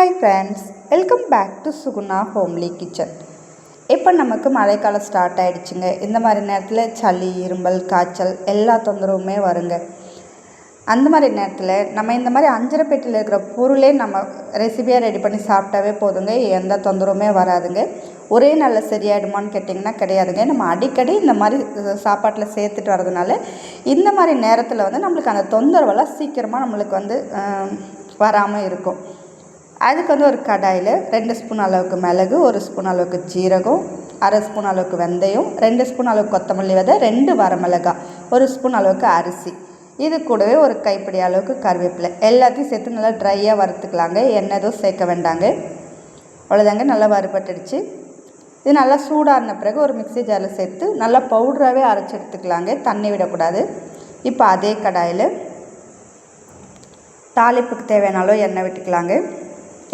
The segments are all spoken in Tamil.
Hi friends welcome back to Suguna homely kitchen இப்போ நமக்கு மழைக்காலம் ஸ்டார்ட் ஆகிடுச்சுங்க இந்த மாதிரி நேரத்தில் சளி இரும்பல் காய்ச்சல் எல்லா தொந்தரவுமே வருங்க. அந்த மாதிரி நேரத்தில் நம்ம இந்த மாதிரி அஞ்சரை பெட்டியில் இருக்கிற பொருளே நம்ம ரெசிபியாக ரெடி பண்ணி சாப்பிட்டாவே போதுங்க. எந்த தொந்தரவுமே வராதுங்க. ஒரே நாளில் சரியாயிடுமான்னு கேட்டிங்கன்னா கிடையாதுங்க. நம்ம அடிக்கடி இந்த மாதிரி சாப்பாட்டில் சேர்த்துட்டு வரதுனால இந்த மாதிரி நேரத்தில் வந்து நம்மளுக்கு அந்த தொந்தரவெல்லாம் சீக்கிரமாக நம்மளுக்கு வந்து வராமல் இருக்கும். அதுக்கு வந்து ஒரு கடாயில் ரெண்டு ஸ்பூன் அளவுக்கு மிளகு ஒரு ஸ்பூன் அளவுக்கு ஜீரகம் அரை ஸ்பூன் அளவுக்கு வெந்தயம் ரெண்டு ஸ்பூன் அளவுக்கு கொத்தமல்லி விதை ரெண்டு வரமிளகாய் ஒரு ஸ்பூன் அளவுக்கு அரிசி. இது கூடவே ஒரு கைப்பிடி அளவுக்கு கருவேப்பிலை. எல்லாத்தையும் சேர்த்து நல்லா ட்ரையாக வறுத்துக்கலாங்க. எண்ணெய் எதுவும் சேர்க்க வேண்டாங்க. அவ்வளோதாங்க நல்லா வறுபட்டுடுச்சு. இது நல்லா சூடான பிறகு ஒரு மிக்சி ஜாரில் சேர்த்து நல்லா பவுடராகவே அரைச்சி எடுத்துக்கலாங்க. தண்ணி விடக்கூடாது. இப்போ அதே கடாயில் தாளிப்புக்கு தேவையான அளவு எண்ணெய் விட்டுக்கலாங்க.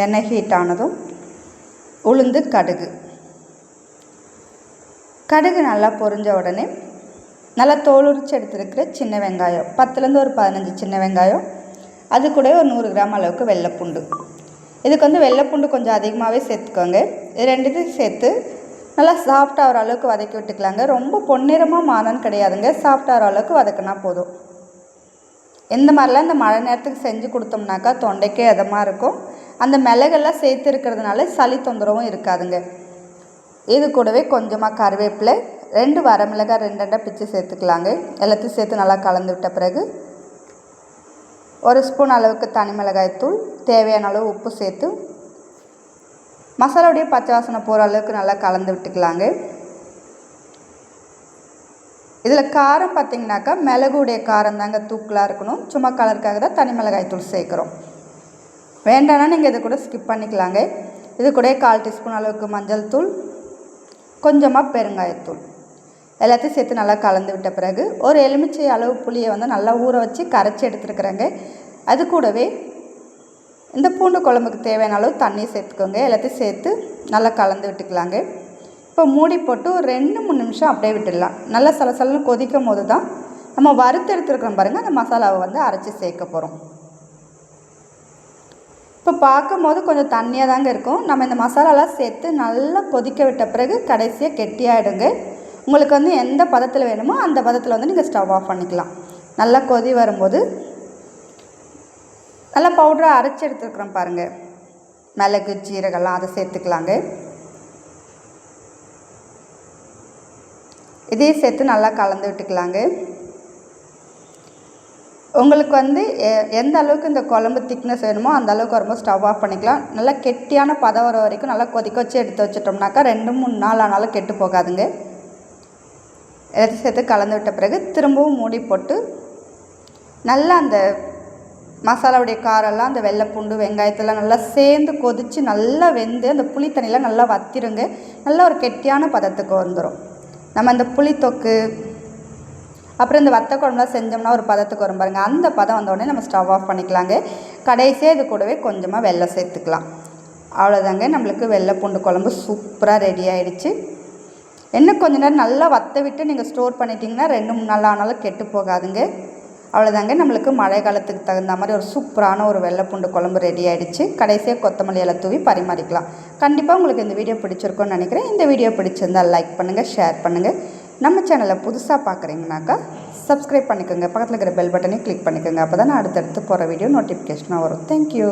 எண்ணெய் ஹீட் ஆனதும் உளுந்து கடுகு. கடுகு நல்லா பொரிஞ்ச உடனே நல்லா தோலுரிச்சு எடுத்துருக்கிற சின்ன வெங்காயம் பத்துலேருந்து ஒரு பதினஞ்சு சின்ன வெங்காயம் அது கூட ஒரு நூறு கிராம் அளவுக்கு வெள்ளைப்பூண்டு. இதுக்கு வந்து வெள்ளைப்பூண்டு கொஞ்சம் அதிகமாகவே சேர்த்துக்கோங்க. இது ரெண்டுத்தையும் சேர்த்து நல்லா சாஃப்டாக அளவுக்கு வதக்கி விட்டுக்கலாங்க. ரொம்ப பொன்னிறமாக மாதம் கிடையாதுங்க. சாஃப்டாக அளவுக்கு வதக்கினா போதும். இந்த மாதிரிலாம் இந்த மழை நேரத்துக்கு செஞ்சு கொடுத்தோம்னாக்கா தொண்டைக்கே இதமாக இருக்கும். அந்த மிளகெல்லாம் சேர்த்து இருக்கிறதுனால சளி தொந்தரவும் இருக்காதுங்க. இது கூடவே கொஞ்சமாக கருவேப்பிலை ரெண்டு வரமிளகாய் ரெண்டு ரெண்டாக பிச்சு சேர்த்துக்கலாங்க. எல்லாத்தையும் சேர்த்து நல்லா கலந்து விட்ட பிறகு ஒரு ஸ்பூன் அளவுக்கு தனி மிளகாய் தூள் தேவையான அளவு உப்பு சேர்த்து மசாலாவுடைய பச்சை வாசனை போகிற அளவுக்கு நல்லா கலந்து விட்டுக்கலாங்க. இதில் காரம் பார்த்திங்கனாக்கா மிளகுடைய காரம் தாங்க தூக்கலாக இருக்கணும். சும்மா கலருக்காக தான் தனி மிளகாய் தூள் சேர்க்குறோம். வேண்டாம்னா நீங்கள் இதை கூட ஸ்கிப் பண்ணிக்கலாங்க. இது கூட கால் டீஸ்பூன் அளவுக்கு மஞ்சள் தூள் கொஞ்சமாக பெருங்காயத்தூள் எல்லாத்தையும் சேர்த்து நல்லா கலந்து விட்ட பிறகு ஒரு எலுமிச்சை அளவு புளியை வந்து நல்லா ஊற வச்சு கரைச்சி எடுத்துருக்குறேங்க. அது கூடவே இந்த பூண்டு குழம்புக்கு தேவையான அளவு தண்ணியை சேர்த்துக்கோங்க. எல்லாத்தையும் சேர்த்து நல்லா கலந்து விட்டுக்கலாங்க. இப்போ மூடி போட்டு ஒரு ரெண்டு மூணு நிமிஷம் அப்படியே விட்டுடலாம். நல்லா சலசலன்னு கொதிக்கும் போது தான் நம்ம வறுத்து எடுத்துருக்கிறோம் பாருங்கள் அந்த மசாலாவை வந்து அரைச்சி சேர்க்க போகிறோம் இப்போ பார்க்கும்போது கொஞ்சம் தண்ணியாக தாங்க இருக்கும். நம்ம இந்த மசாலாலாம் சேர்த்து நல்லா கொதிக்க விட்ட பிறகு கடைசியாக கெட்டியாகிடுங்க உங்களுக்கு வந்து எந்த பதத்தில் வேணுமோ அந்த பதத்தில் வந்து நீங்கள் ஸ்டவ் ஆஃப் பண்ணிக்கலாம். நல்லா கொதி வரும்போது நல்லா பவுடராக அரைச்சி எடுத்துருக்குறோம் பாருங்கள் மிளகு ஜீரகம்லாம் அதை சேர்த்துக்கலாங்க. இதையும் சேர்த்து நல்லா கலந்து விட்டுக்கலாங்க. உங்களுக்கு வந்து எந்த அளவுக்கு இந்த குழம்பு திக்னஸ் வேணுமோ அந்த அளவுக்கு வரும்போது ஸ்டவ் ஆஃப் பண்ணிக்கலாம். நல்லா கெட்டியான பதம் வர வரைக்கும் நல்லா கொதிக்க வச்சு எடுத்து வச்சிட்டோம்னாக்கா ரெண்டு மூணு நாள் ஆனாலும் கெட்டு போகாதுங்க. எல்லாத்தையும் சேர்த்து கலந்து விட்ட பிறகு திரும்பவும் மூடி போட்டு நல்லா அந்த மசாலாவுடைய காரெல்லாம் அந்த வெள்ளைப்பூண்டு வெங்காயத்தெல்லாம் நல்லா சேர்ந்து கொதித்து நல்லா வெந்து அந்த புளி தண்ணியெலாம் நல்லா வத்திருங்க. நல்லா ஒரு கெட்டியான பதத்துக்கு வந்துடும் நம்ம இந்த புளித்தொக்கு அப்புறம் இந்த வத்த குழம்புலாம் செஞ்சோம்னா ஒரு பதத்துக்கு வரும் பாருங்கள் அந்த பதம் வந்தோடனே நம்ம ஸ்டவ் ஆஃப் பண்ணிக்கலாங்க. கடைசியாக இது கூடவே கொஞ்சமாக வெள்ளை சேர்த்துக்கலாம். அவ்வளோதாங்க நம்மளுக்கு வெள்ளை பூண்டு குழம்பு சூப்பராக ரெடி ஆகிடுச்சு இன்னும் கொஞ்ச நேரம் நல்லா வத்த விட்டு நீங்கள் ஸ்டோர் பண்ணிட்டீங்கன்னா ரெண்டு மூணு நாள் ஆனாலும் கெட்டு போகாதுங்க. அவ்வளோதாங்க நம்மளுக்கு மழை காலத்துக்கு தகுந்த மாதிரி ஒரு சூப்பரான ஒரு வெள்ளைப்பூண்டு குழம்பு ரெடி ஆகிடுச்சு கடைசியாக கொத்தமல்லி எல்லாம் தூவி பரிமாறிக்கலாம். கண்டிப்பாக உங்களுக்கு இந்த வீடியோ பிடிச்சிருக்கோன்னு நினைக்கிறேன். இந்த வீடியோ பிடிச்சிருந்தால் லைக் பண்ணுங்கள் ஷேர் பண்ணுங்கள் நம்ம சேனலை புதுசாக பார்க்குறீங்கனாக்கா சப்ஸ்கிரைப் பண்ணிக்கோங்க. பக்கத்தில் இருக்கிற பெல் பட்டனையும் கிளிக் பண்ணிக்கோங்க. அப்போ தான் நான் அடுத்தடுத்து போகிற வீடியோ நோட்டிஃபிகேஷனாக வரும். தேங்க்யூ